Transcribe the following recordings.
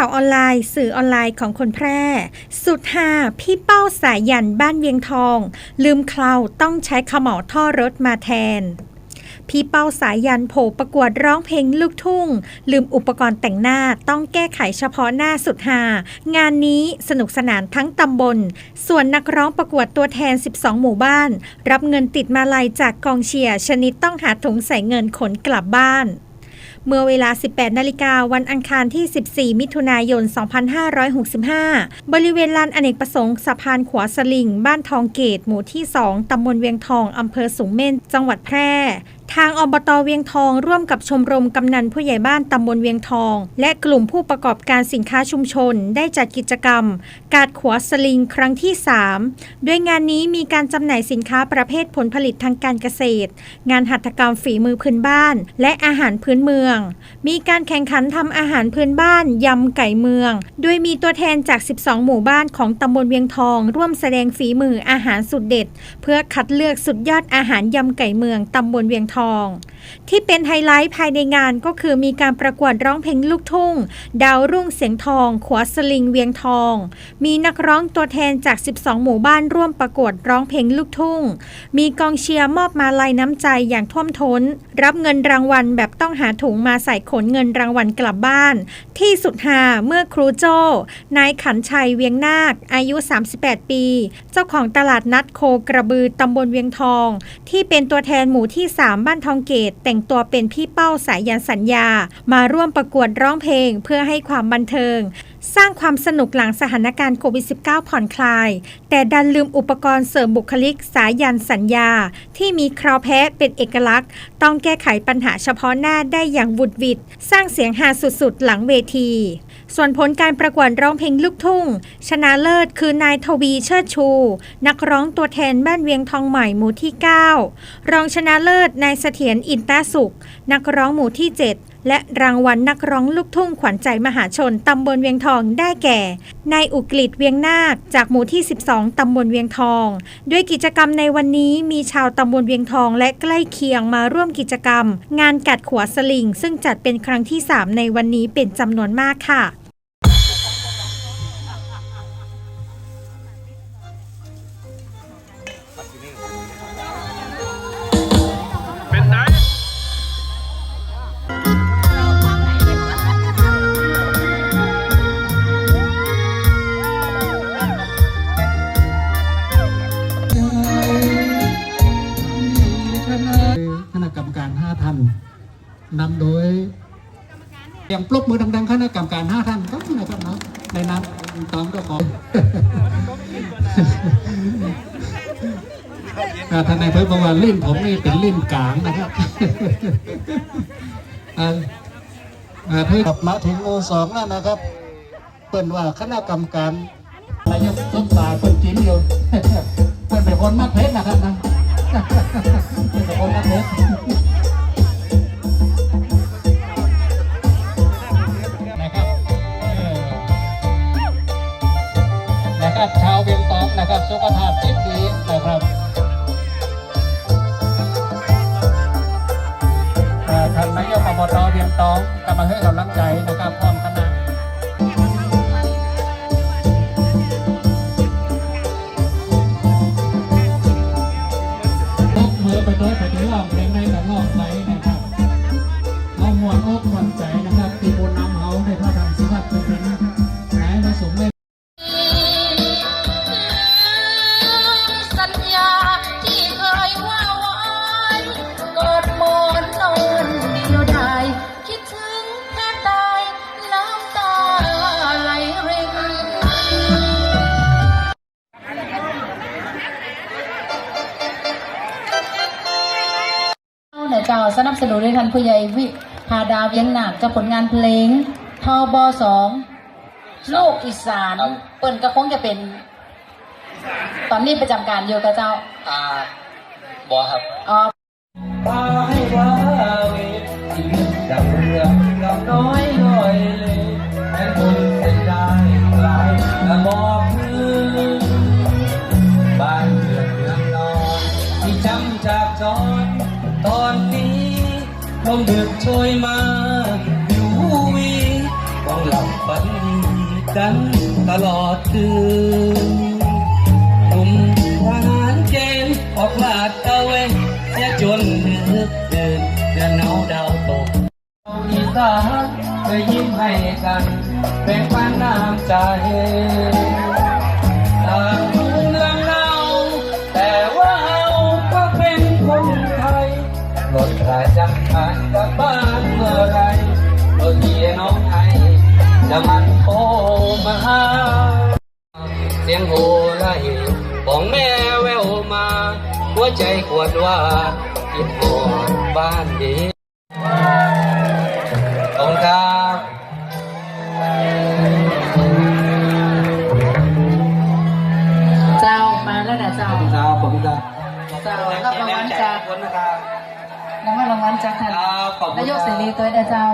ข่าวออนไลน์ สื่อออนไลน์ของคนแพร่ สุดฮาพี่เป้าสายยันบ้านเวียงทอง ลืมเคลาต้องใช้ขมเหลาท่อรถมาแทนพี่เป้าสายยันโผประกวดร้องเพลงลูกทุ่ง ลืมอุปกรณ์แต่งหน้าต้องแก้ไขเฉพาะหน้าสุดหางานนี้สนุกสนานทั้งตำบล ส่วนนักร้องประกวดตัวแทน 12 หมู่บ้าน รับเงินติดมาลัยจากกองเชียร์ชนิดต้องหาถุงใส่เงินขนกลับบ้าน เมื่อเวลา 18 นาฬิกาวันอังคารที่ 14 มิถุนายน 2565 บริเวณลานอเนกประสงค์สะพานขวาสลิง บ้านทองเกต หมู่ที่ 2 ตำบลเวียงทอง อำเภอสูงเม่น จังหวัดแพร่ ทางอบตเวียงทองร่วมกับชมรมกำนันผู้ใหญ่บ้านตำบลเวียงทอง และกลุ่มผู้ประกอบการสินค้าชุมชน ได้จัดกิจกรรม กาดขวสลิงครั้งที่ 3 ด้วยงานนี้มีการจำหน่ายสินค้าประเภทผลผลิตทางการเกษตร งานหัตถกรรมฝีมือพื้นบ้าน และอาหารพื้นเมือง มีการแข่งขันทำอาหารพื้นบ้านยำไก่เมือง โดยมีตัวแทนจาก 12 หมู่บ้านของตำบลเวียงทอง ร่วมแสดงฝีมืออาหารสุดเด็ด เพื่อคัดเลือกสุดยอดอาหารยำไก่เมืองตำบลเวียงทองที่เป็นไฮไลท์ภายในงานก็คือมีการประกวดร้องเพลงลูกทุ่ง ดาวรุ่งเสียงทอง ขวสลิงเวียงทอง มีนักร้องตัวแทนจาก 12 หมู่บ้านร่วมประกวดร้องเพลงลูกทุ่ง มีกองเชียร์มอบมาลัยน้ำใจอย่างท่วมท้น รับเงินรางวัลแบบต้องหาถุงมาใส่ขนเงินรางวัลกลับบ้าน ที่สุดหาเมื่อครูโจ้นายขันชัยเวียงนาค อายุ 38 ปี เจ้าของตลาดนัดโคกระบือตำบลเวียงทอง ที่เป็นตัวแทนหมู่ที่ 3บ้านทองเกตแต่งตัวเป็นพี่เป้าสายยันสัญญา มาร่วมประกวดร้องเพลงเพื่อให้ความบันเทิง สร้างความสนุกหลังสถานการณ์โควิด -19 ผ่อนคลาย แต่ดันลืมอุปกรณ์เสริมบุคลิกสายยันสัญญา ที่มีคราวแพ้เป็นเอกลักษณ์ ต้องแก้ไขปัญหาเฉพาะหน้าได้อย่างบุดวิดสร้างเสียงฮาสุดๆ หลังเวที ส่วนผลการประกวดร้องเพลงลูกทุ่ง ชนะเลิศคือนายทวีเชิดชู นักร้องตัวแทนบ้านเวียงทองใหม่หมู่ที่ 9 รองชนะเลิศนายเสถียรอินตาสุข นักร้องหมู่ที่ 7 และรางวัลนักร้องลูกทุ่งขวัญใจมหาชนตำบลเวียงทองได้แก่ นายอุกฤษเวียงนาค จากหมู่ที่ 12 ตำบลเวียงทอง ด้วยกิจกรรมในวันนี้มีชาวตำบลเวียงทองและใกล้เคียงมาร่วมกิจกรรม งานกัดขวาสลิง ซึ่งจัดเป็นครั้งที่ 3 ในวันนี้เป็นจำนวนมากค่ะ อย่างปลุกมือดังๆคณะกรรมการห้าท่านก็นะครับนะในนั้นตองก็ขอท่านนายเพิ่บอกว่าลิ้นผมนี่เป็นลิ้นกลางนะครับอ่าอ่าเพื่อกลับมาถึงโอสองแล้วนะครับ เปิ้นว่าคณะกรรมการนายกสมตาเปิ้นจิ้มอยู่เปิ้นเป็นคนมักเพชรนะครับนะเป็นคนมักเพชร นะครับสุขภาพจิตดีนะครับท่านนายกอบตเรียงตองกำลังให้กำลังใจนะครับพร้อม วยท่านผู้ใหญ่วิพาดาเวียงหนักเจ้าผลงานเพลงทบสองโลกอีสานเปิ้นก็คงจะเป็น ตอนนี้ประจำการอยู่กับเจ้าอ่าบอครับ อ๋อฟ้าให้ว่า ลมดึกโชยมาอยู่วีต้องหลับฝันกันตลอดคืนหนุ่มทหารเกณฑ์ออกลาดตะเวนเสียจนดึกเดินเดือนหนาวดาวตกอีสานเคยยิ้มให้กันแบ่งปันน้ำใจ จะมันโทรมาหาเสียงโหไล่ของแม่แววมา หัวใจขวดว่าคิดหอดบ้านดีขอบคุณครับเจ้ามาแล้วนะเจ้า ครับผมครับเจ้ารับรางวัลจากขอบคุณนะครับ รางวัลรางวัลจากท่านครับขอบคุณนายกเสรีตัวนะเจ้า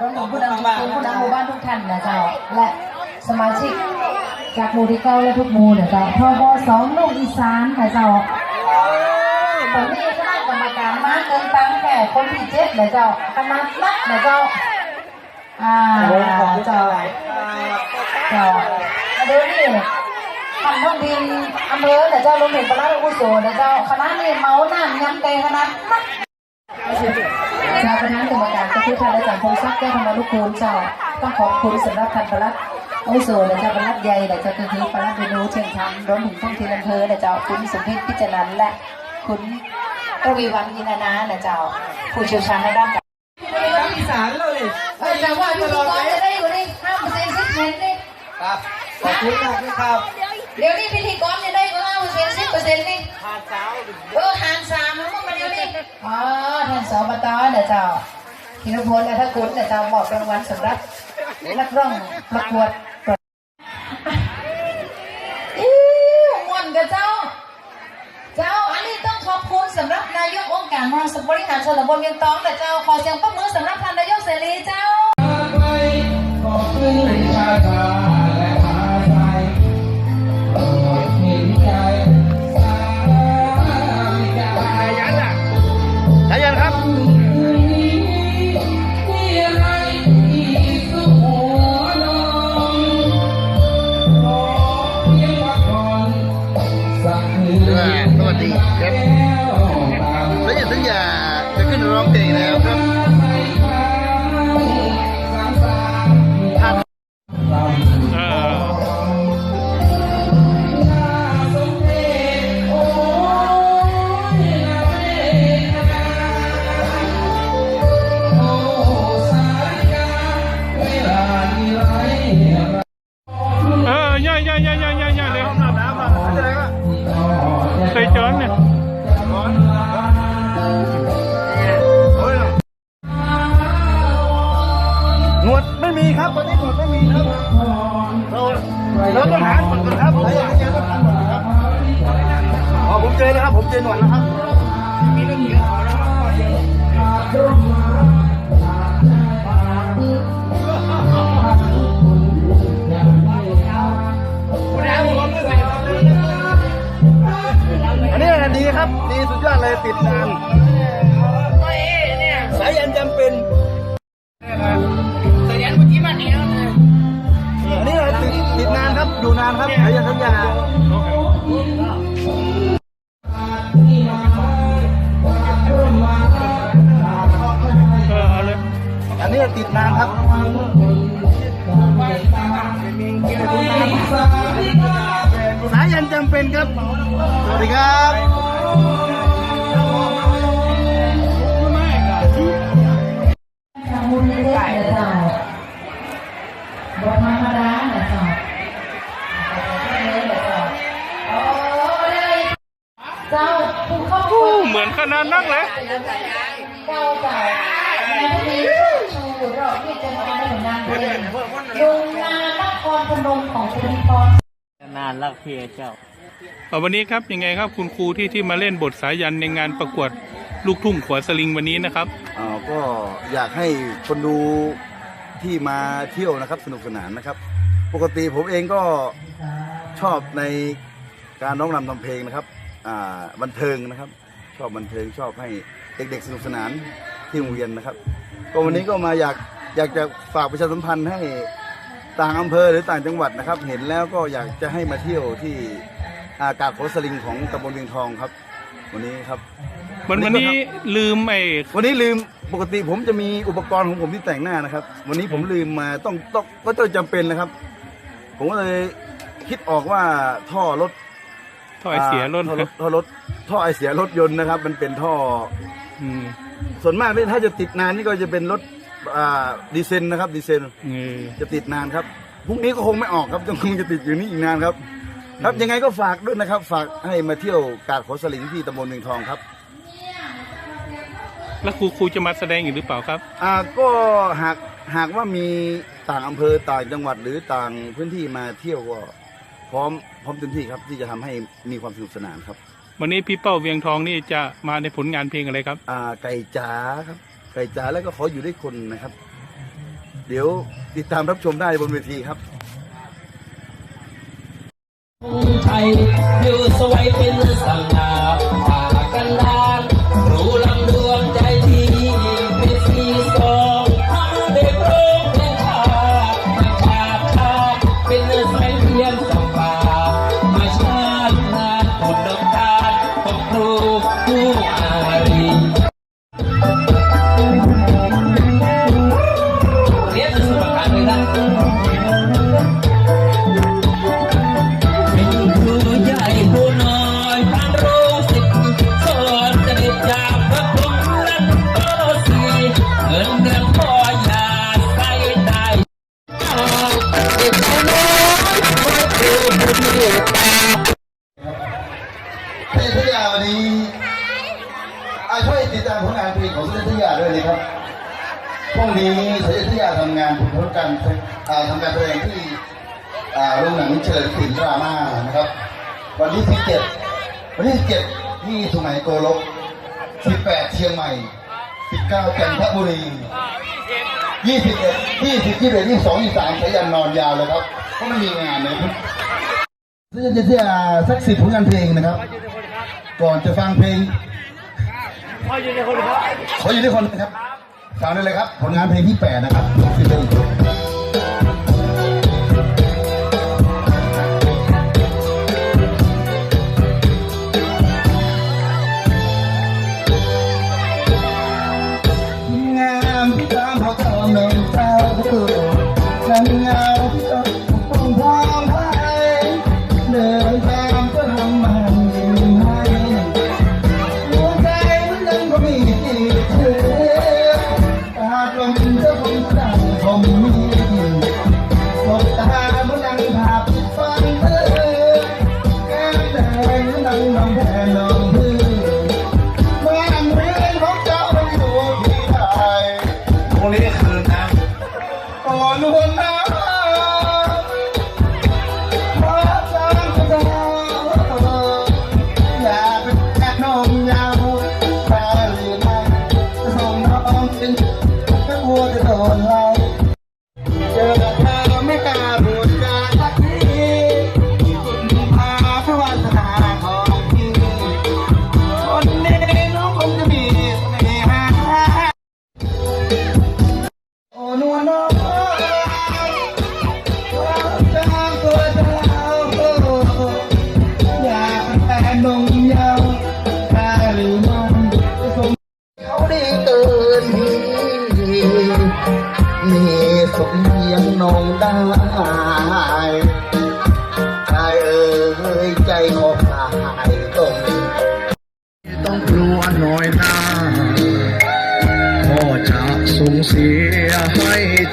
รวมถึงผู้นำชุมชนผู้นำหมู่บ้านทุกท่านนะเจ้าและสมาชิกจากหมู่ที่เก้าและทุกหมู่นะเจ้าทบสองลูกอีสานนะเจ้าตอนนี้คณะกรรมการมาเกินตังแค่คนที่เจ็ดนะเจ้าคณะนักนะเจ้าอ่าเจ้าเจ้ามาดูนี่ทำท้องดินอำเภอนะเจ้าลงเห็นปลาอุโสนะเจ้าคณะนี่เมาหน้ายำเตะคณะนักเจ้าประธานกรรมการ คือท่านอาจารย์พงศักดิ์แก้วธรรมนุกูลเจ้า ต้องขอบคุณสำหรับท่านประหลัดอาวุโสและเจ้าประหลัดใหญ่และเจ้าคือประหลัดเรนูเชียงคำรวมถึงท่องถิ่นอำเภอและเจ้าคุณสมพิษพิจารณนและ คุณระวีวันยินานาและเจ้าผู้เชี่ยวชาญในด้านการอีสานเราเลยเออแต่ว่าพิธีกรจะได้อยู่นี่ห้าเปอร์เซ็นต์สิบเปอร์เซ็นต์นี่ครับขอบคุณมากนะครับเดี๋ยวนี้พิธีกรจะได้ก็ห้าเปอร์เซ็นต์สิบเปอร์เซ็นต์นี่เออหารสามแล้วมาเดี๋ยวนี้อ๋อท่านสอบตเนี่ยเจ้า ธีรพลและถ้ากุลเนี่ยเจ้ามอบรางวัลสำหรับนักร้องประกวดอิ้วมวนกับเจ้า เจ้าอันนี้ต้องขอบคุณสำหรับนายกองค์การมรสบริหารสนบทเวียงตองแต่เจ้าขอเสียงปรบมือสำหรับท่านนายกเสรีเจ้าขอบคุณชาต ครับดีสุดยอดเลยติดนานสายยันจำเป็นสัญญาณเมื่อกี้มาเนี้ยอันนี้ติดติดนานครับอยู่นานครับสายยันสัญญาเออเอาเลยอันนี้ติดนานครับสายยันจำเป็นครับ สวัสดีครับทำบุญ เล็กๆนาบทธรรมดานะเจ้าโอ้ได้เจ้าผู้เข้าเหมือนขนาดนักเลยเจ้าเจ้าในพิธีชูรอบที่จะมาถึงงานเลงโรงงานครพนมของคุณพรนานักเพียเจ้า วันนี้ครับยังไงครับคุณครูที่ที่มาเล่นบทสายันในงานประกวดลูกทุ่งขวสลิงวันนี้นะครับอ่าก็อยากให้คนดูที่มาเที่ยวนะครับสนุกสนานนะครับ ปกติผมเองก็ชอบในการร้องรำทำเพลงนะครับอ่าบันเทิงนะครับ ชอบบันเทิงชอบให้เด็กๆสนุกสนานที่โรงเรียนนะครับ ก็วันนี้ก็มาอยากอยากจะฝากประชาสัมพันธ์ให้ตต่างอำเภอหรือต่างจังหวัดนะครับ เห็นแล้วก็อยากจะให้มาเที่ยวที่ อากาศโขสลิงของตำบลเวียงทองครับ วันนี้ครับ วันวันนี้ลืมไอ้วันนี้ลืมปกติผมจะมีอุปกรณ์ของผมที่แต่งหน้านะครับ วันนี้ผมลืมมาต้องต้องก็ต้องจำเป็นนะครับ ผมก็เลยคิดออกว่าท่อรถท่อไอเสียรถท่อรถท่อรถท่อไอเสียรถยนต์นะครับ มันเป็นท่ออืมส่วนมากนี่ถ้าจะติดนานนี่ก็จะเป็นรถอ่าดีเซลนะครับ ดีเซลเออจะติดนานครับพรุ่งนี้ก็คงไม่ออกครับยังคงจะติดอยู่นี่อีกนานครับ ครับยังไงก็ฝากด้วยนะครับ ฝากให้มาเที่ยวกาดโขสลิงที่ตำบลเมืองทองครับ แล้วครูครูจะมาแสดงอีกหรือเปล่าครับ อ่าก็หากหากว่ามีต่างอำเภอต่างจังหวัดหรือต่างพื้นที่มาเที่ยวก็พร้อมพร้อมเต็มที่ครับที่จะทำให้มีความสนุกสนานครับ วันนี้พี่เป้าเวียงทองนี่จะมาในผลงานเพลงอะไรครับ อ่าไก่จ๋าครับ ไก่จ๋าแล้วก็ขออยู่ด้วยคนนะครับ เดี๋ยวติดตามรับชมได้บนเวทีครับ ไทยอยู่สวยเป็นสังนาป่ากันดานรู้ลำดวงใจที่เป็นสีสองเด็กโรงเรียนชาติชาติชาติเป็นแสงเทียนสองป่ามาชาตินานผลดอกทานของครูผู้อารี ผลงานเพลงของเทพยาด้วยนะครับพรุ่งนี้เทพยาทำงานผลการอ่าทำการแสดงที่โรงหนังเฉลิมศิลป์ดราม่านะครับ วันที่17วันที่17ที่สุไหงโกลก18เชียงใหม่19จันทบุรี21 20 21 22 23สายันนอนยาวเลยครับเพราะมันมีงานเลยซึ่งจะที่สักสิบผลงานเพลงนะครับ ก่อนจะฟังเพลง ขออยู่ในคนครับขออยู่ในคนนะครับฟังได้เลยครับ ผลงานเพลงที่แปดนะครับสิบเพลง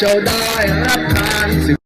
เจ้าได้รับการศึก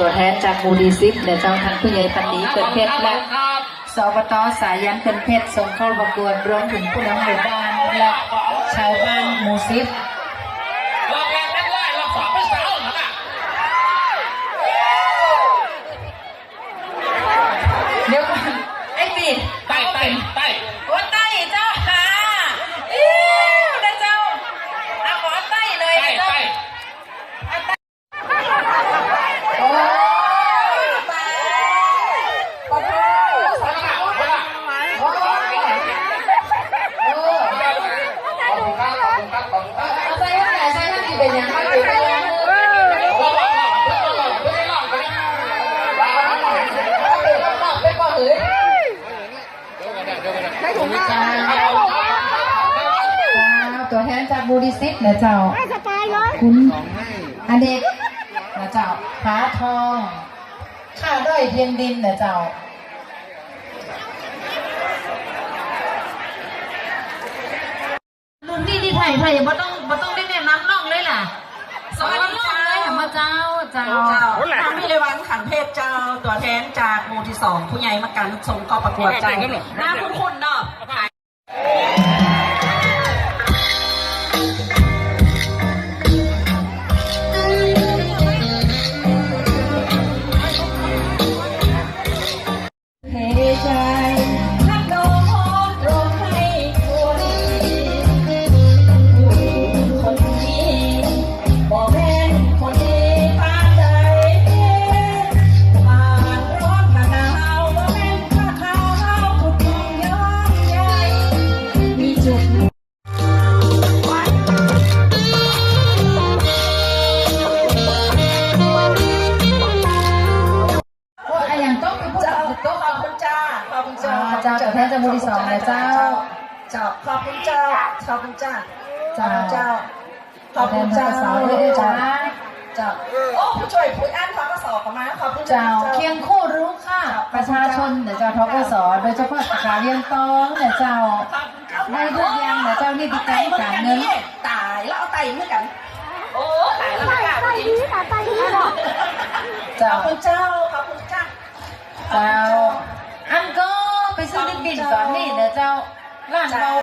ตัวแทนจากบูดีซิปเดี๋ยวเจ้าท่านผู้ใหญ่ปันนี้เกิดเพชรและสบตสายันเกิดเพชรส่งเข้าประกวดรวมถึงผู้นำหมู่บ้านและชาวบ้านหมู่ซิปรอบแรกนักไล่รอบ ตัวแทนจากบูดิซิปนะเจ้าคุณอเด็กนะเจ้าพระทองข้าด้อยเทียนดินนะเจ้ารุ่นนี้ที่ไทยไทยบ่ต้องบ่ต้องได้แนะนำน้องเลยล่ะสอนน้องเลยค่ะมาเจ้าเจ้าเจ้าทางพิรวันขันเพศเจ้าตัวแทนจากหมู่ที่สองผู้ใหญ่มากันส่งกอประกวดเจ้าหน้าคุ้นๆเนาะ เจ้าเจ้าตัวแทนจากหมู่ที่สองนะเจ้า เจ้าขอบคุณเจ้าขอบคุณเจ้าขอบเจ้าคุณเจ้าขขออบบคุคุณณเจ้าเจ้าสาวด้วยด้วยจ้าเจ้าโอ้ผู้ช่วยผู้อ่านฟังก็สอบกันมาขอบคุณเจ้าเคียงคู่รู้ค่ะ ประชาชนเดี๋ยวเจ้าทกสโดยเฉพาะสาขาเรียนตองเดี๋ยวเจ้าได้ทุกอย่างเดี๋ยวเจ้านี่ติดใจการเงินตายแล้วเอาไตเหมือนกันโอ้ตายแล้วไม่กล้าจริงเจ้าขอบคุณเจ้าขอบคุณเจ้าเจ้าอันก็ ไปซื้อลิปบินก่อนนี่เดี๋ยวเจ้าร้านเรา